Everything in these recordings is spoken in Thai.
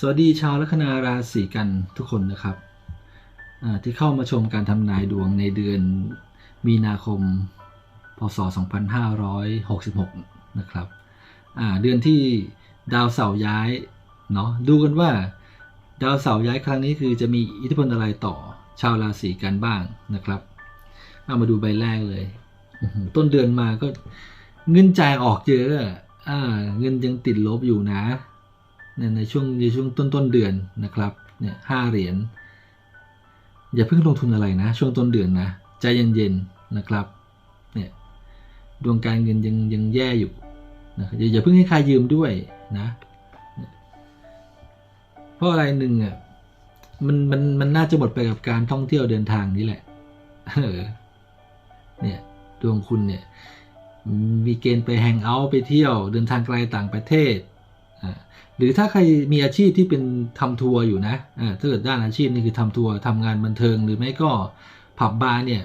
สวัสดีชาวลัคนาราศีกันทุกคนนะครับที่เข้ามาชมการทำนายดวงในเดือนมีนาคม พศ 2566 นะครับเดือนที่ดาวเสาร์ย้ายเนาะดูกันว่า ดาวเสาร์ย้ายครั้งนี้คือจะมีอิทธิพลอะไรต่อชาวราศีกันบ้างนะครับเอามาดูใบแรกเลย ต้นเดือนมาก็เงินจ่ายออกเยอะอะอ่าเงินยังติดลบอยู่นะ ในช่วงในช่วงต้นต้นเดือนนะครับเนี่ยห้าเหรียญอย่าเพิ่งลงทุนอะไรนะ ช่วงต้นเดือนนะใจเย็นๆนะครับเนี่ยดวงการเงินยังยังแย่อยู่นะอย่าอย่าเพิ่งให้ใครยืมด้วยนะเพราะอะไรหนึ่งอะมันมันมันน่าจะหมดไปกับการท่องเที่ยวเดินทางนี่แหละเออเนี่ยดวงคุณเนี่ยมีเกณฑ์ไปแฮงเอาท์ไปเที่ยวเดินทางไกลต่างประเทศ หรือถ้าใครมีอาชีพที่เป็นทำทัวร์อยู่นะถ้าเกิดด้านอาชีพนี่คือทำทัวร์ทำงานบันเทิง หรือไม่ก็ผับบาร์เนี่ย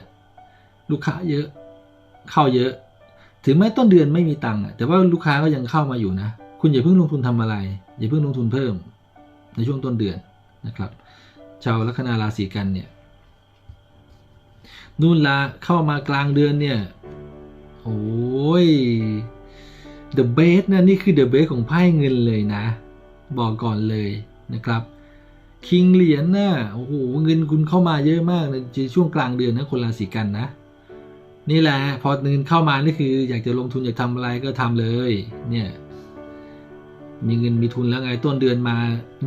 ลูกค้าเยอะเข้าเยอะ ถึงแม้ต้นเดือนไม่มีตังค์แต่ว่าลูกค้าก็ยังเข้ามาอยู่นะ คุณอย่าเพิ่งลงทุนทำอะไร อย่าเพิ่งลงทุนเพิ่ม ในช่วงต้นเดือนนะครับ ชาวลัคนาราศีกันเนี่ยนู่นละเข้ามากลางเดือนเนี่ยโอ้ย The Base นะนี่คือ The Base ของไพ่เงินเลยนะ บอกก่อนเลยนะครับคิงเหรียญนะโอ้โหเงินคุณเข้ามาเยอะมากในช่วงกลางเดือนนะคนราศีกันนะ นี่แหละพอเงินเข้ามานี่คืออยากจะลงทุนอยากทำอะไรก็ทำเลยเนี่ยมีเงินมีทุนแล้วไงต้นเดือนมา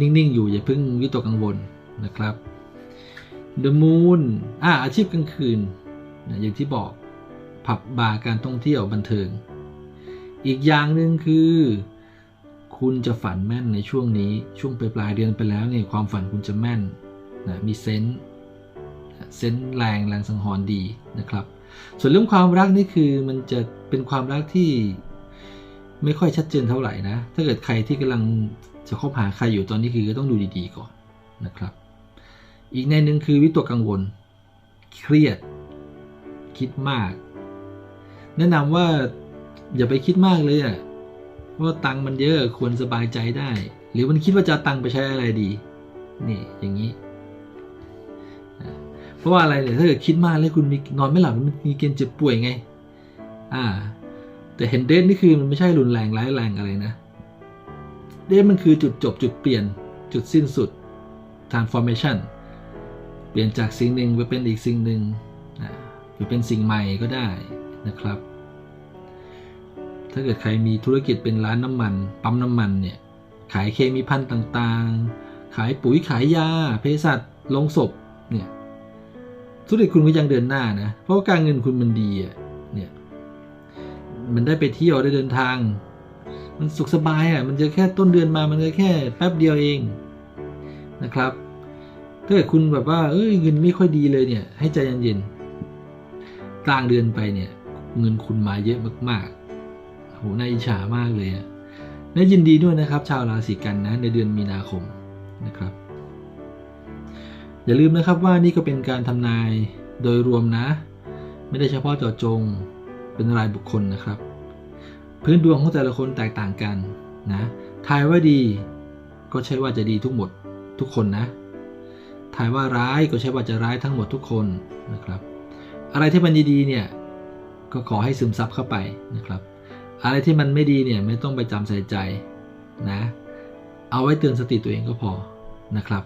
นิ่งๆอยู่อย่าเพิ่งวิตกกังวลนะครับ The Moon อ่าอาชีพกลางคืนนะอย่างที่บอกผับบาร์การท่องเที่ยวบันเทิง อีกอย่างหนึ่งคือ คุณจะฝันแม่นในช่วงนี้ช่วงปลายปลายเดือนไปแล้วเนี่ยความฝันคุณจะแม่นนะมีเซนส์เซนส์แรงแรงสังหรณ์ดีนะครับ ส่วนเรื่องความรักนี่คือมันจะเป็นความรักที่ไม่ค่อยชัดเจนเท่าไหร่นะ ถ้าเกิดใครที่กำลังจะคบหาใครอยู่ตอนนี้คือก็ต้องดูดีๆก่อนนะครับ อีกในหนึ่งคือวิตกกังวล เครียด คิดมาก แนะนำว่า อย่าไปคิดมากเลยอะว่าตังค์มันเยอะควรสบายใจได้ หรือมันคิดว่าจะตังค์ไปใช้อะไรดี นี่อย่างนี้ เพราะว่าอะไรเนี่ยถ้าเกิดคิดมากแล้วคุณมีนอนไม่หลับมันมีเกณฑ์เจ็บป่วยไง อ่า แต่เห็นเดทนี่คือมันไม่ใช่รุนแรงร้ายแรงอะไรนะ เดทมันคือจุดจบจุดเปลี่ยนจุดสิ้นสุด transformation เปลี่ยนจากสิ่งหนึ่งไปเป็นอีกสิ่งหนึ่งอ่าไปเป็นสิ่งใหม่ก็ได้นะครับ ถ้าเกิดใครมีธุรกิจเป็นร้านน้ำมัน ปั๊มน้ำมันเนี่ยขายเคมีพันธุ์ต่างๆ ขายปุ๋ยขายยาเภสัชลงศพเนี่ยธุรกิจคุณก็ยังเดินหน้านะ เพราะว่าการเงินคุณมันดีอะเนี่ยมันได้ไปเที่ยวได้เดินทาง มันสุขสบายอะมันจะแค่ต้นเดือนมามันก็แค่แป๊บเดียวเองนะครับถ้าเกิดคุณแบบว่าเอ้ยเงินไม่ค่อยดีเลยเนี่ย ให้ใจเย็นๆกลางเดือนไปเนี่ย เงินคุณมาเยอะมากๆ หน่าอิจฉามากเลยอะน่ายินดีด้วยนะครับ ชาวราศีกันนะในเดือนมีนาคมนะครับ อย่าลืมนะครับว่านี่ก็เป็นการทำนายโดยรวมนะ ไม่ได้เฉพาะเจาะจงเป็นรายบุคคลนะครับ พื้นดวงของแต่ละคนแตกต่างกันนะทายว่าดีก็ใช่ว่าจะดีทุกหมดทุกคนนะทายว่าร้ายก็ใช่ว่าจะร้ายทั้งหมดทุกคนนะครับ อะไรที่มันดีๆเนี่ยก็ขอให้ซึมซับเข้าไปนะครับ อะไรที่มันไม่ดีเนี่ยไม่ต้องไปจำใส่ใจนะ เอาไว้เตือนสติตัวเองก็พอนะครับ